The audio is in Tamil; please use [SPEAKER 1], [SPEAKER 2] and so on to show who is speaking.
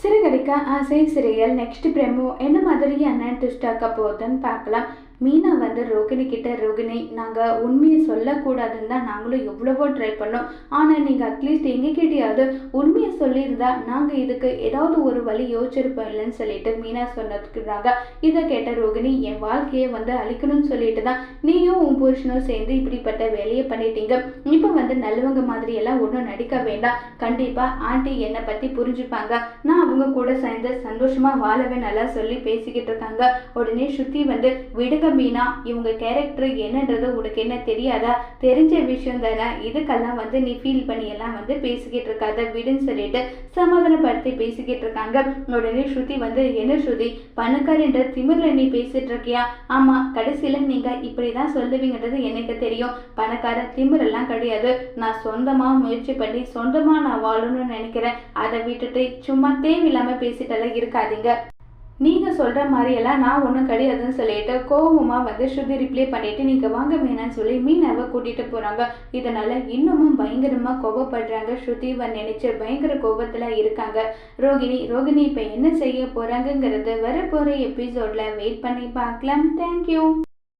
[SPEAKER 1] se சிறுகடிக்க ஆசை சிறியல் நெக்ஸ்ட் பிரேமோ என்ன மாதிரியான ட்விஸ்ட் ஆக்க போகுதுன்னு பார்க்கலாம். மீனா வந்து ரோகிணி கிட்ட ரோகிணி நாங்கள் உண்மையை சொல்லக்கூடாதுன்னு தான் நாங்களும் எவ்வளவோ ட்ரை பண்ணோம். ஆனால் நீங்கள் அட்லீஸ்ட் எங்ககிட்டயாவது உண்மையை சொல்லியிருந்தா நாங்கள் இதுக்கு ஏதாவது ஒரு வழி யோசிச்சிருப்போம் இல்லைன்னு சொல்லிட்டு மீனா சொன்னதுக்குறாங்க. இதை கேட்ட ரோகிணி என் வாழ்க்கையை வந்து அழிக்கணும்னு சொல்லிட்டு தான் நீயும் உன் புருஷனும் சேர்ந்து இப்படிப்பட்ட வேலையை பண்ணிட்டீங்க. இப்போ வந்து நல்லவங்க மாதிரி எல்லாம் ஒன்றும் நடிக்க வேண்டாம். கண்டிப்பாக ஆண்டி என்னை பற்றி புரிஞ்சுப்பாங்க. நான் அவங்க கூட சேர்ந்து சந்தோஷமா வாழவே நல்லா சொல்லி பேசிக்கிட்டு இருக்காங்க. உடனே ஸ்ருதி வந்து விடுங்க மீனா இவங்க கேரக்டர் என்னன்றது உனக்கு என்ன தெரியாதா? தெரிஞ்ச விஷயம் தானே. இதுக்கெல்லாம் வந்து நீ ஃபீல் பண்ணி எல்லாம் வந்து பேசிக்கிட்டு இருக்காத. விடுன்னு சொல்லிட்டு சமாதானப்படுத்தி பேசிக்கிட்டு இருக்காங்க. உடனே ஸ்ருதி வந்து என்ன ஸ்ருதி? பணக்காரன்ற திமிர்ல நீ பேசிட்டு இருக்கியா? ஆமா கடைசியில நீங்க இப்படிதான் சொல்லுவீங்கன்றது எனக்கு தெரியும். பணக்கார திமிரெல்லாம் கிடையாது. நான் சொந்தமா முயற்சி பண்ணி சொந்தமா நான் வாழணும்னு நினைக்கிறேன். அதை விட்டுட்டு சும்மா இல்லாமல் பேசிட்டெல்லாம் இருக்காதீங்க. நீங்கள் சொல்கிற மாதிரியெல்லாம் நான் ஒன்றும் கிடையாதுன்னு சொல்லிட்டு கோபமாக வந்து ஸ்ருதி ரிப்ளை பண்ணிட்டு நீங்கள் வாங்க வேணாம்னு சொல்லி மீனாவை கூட்டிகிட்டு போகிறாங்க இதனால் இன்னமும் பயங்கரமாக கோபப்படுறாங்க ஸ்ருதிவை நினச்சி பயங்கர கோபத்தில் இருக்காங்க. ரோகிணி ரோகிணி இப்போ என்ன செய்ய போகிறாங்கங்கிறது வரப்போகிற எபிசோடில் வெயிட் பண்ணி பார்க்கலாம். தேங்க்யூ